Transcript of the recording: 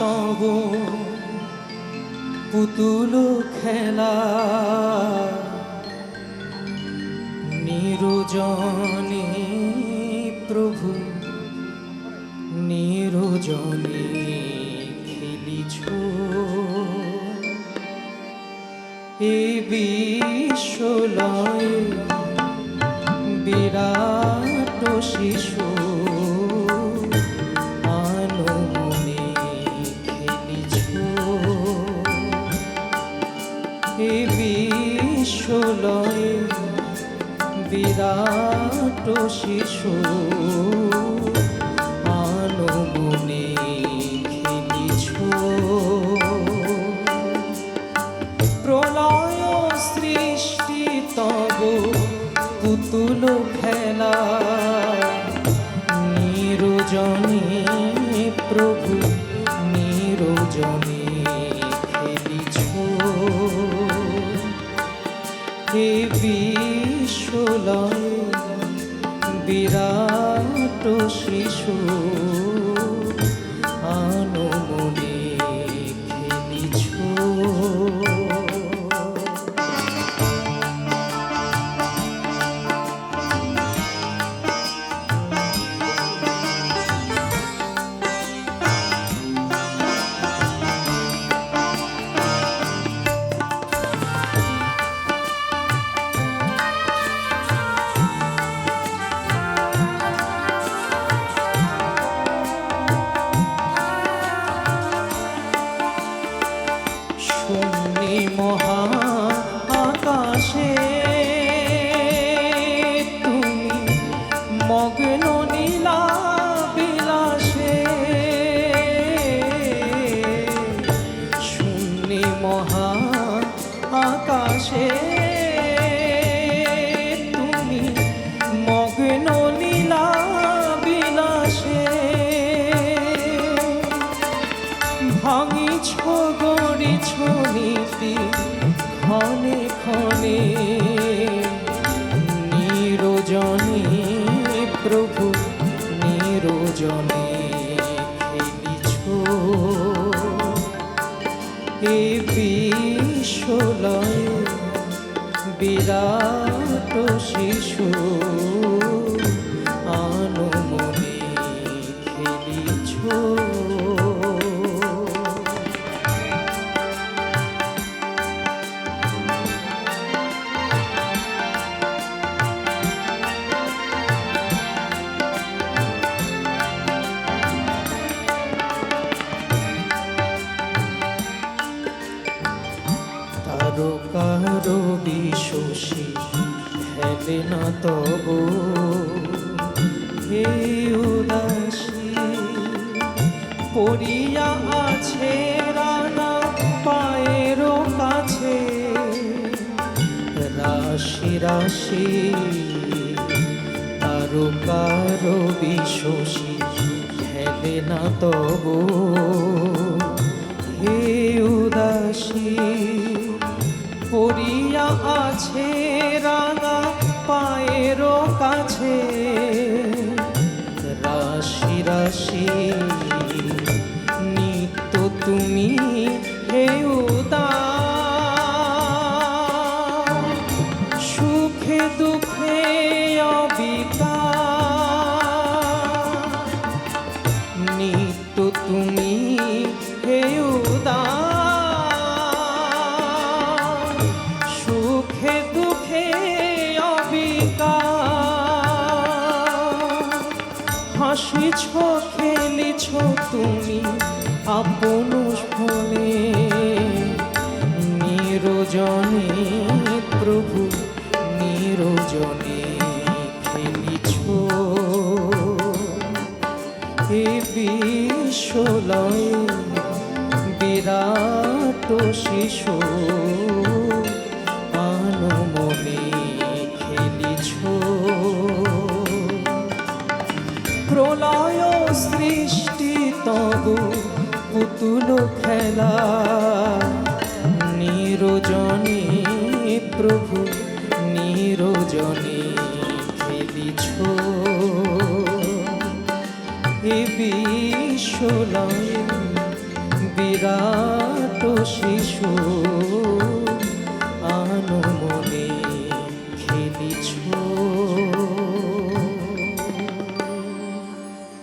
তব পুতুল খেলা। নিরজনে প্রভু নিরজনে খেলিছ। এ বিশ্বলয় বিরাট শিশু বিরাট শিশু, আনমনে খেলিছ। প্রলয় সৃষ্টি তব পুতুল খেলা, নিরজনে প্রভু নিরজনে খেলিছ। হে বিশ্বলয় বিরাট শিশু। শূন্যে মহা গড়িছ নীতি ক্ষণে ক্ষণে নিরজনে প্রভু নিরজনে এ বিশ্বলয় বিরাট শিশু তারকার বিশ্বসী হেলে না তব। হে উদাসী, পড়িয়া আছে রানা পায়ের কাছে। রাশি রাশি তারকার বিশ্বসী হেলে না তব। হে উদাসী পড়িয়া আছে রাঙা পায়ের কাছে। রাশি রাশি নিত্য তুমি হে হাসিছ খেলিছ তুমি আপন ফলে নিরজনে প্রভু নিরজনে খেলিছ। হে বিশ্বলয় বিরাট শিশু আনমনে সৃষ্টি তব পুতুল খেলা। নিরজনে প্রভু নিরজনে খেলিছ। এ বিশ্বলয় বিরাট শিশু আনমনে খেলিছো।